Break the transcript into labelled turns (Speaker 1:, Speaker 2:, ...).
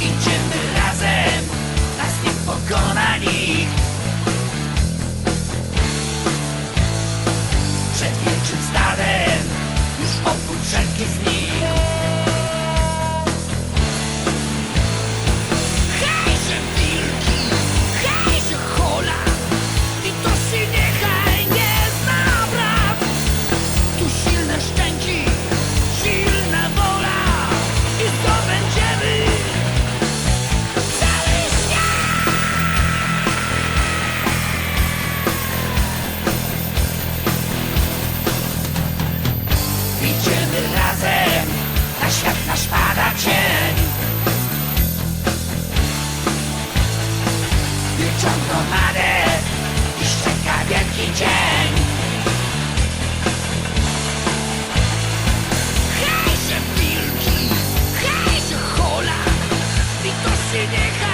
Speaker 1: each and every świat nasz pada cień Wyciągowane Dziś czeka wielki dzień. Hejże wilki, hejże hola I to się nie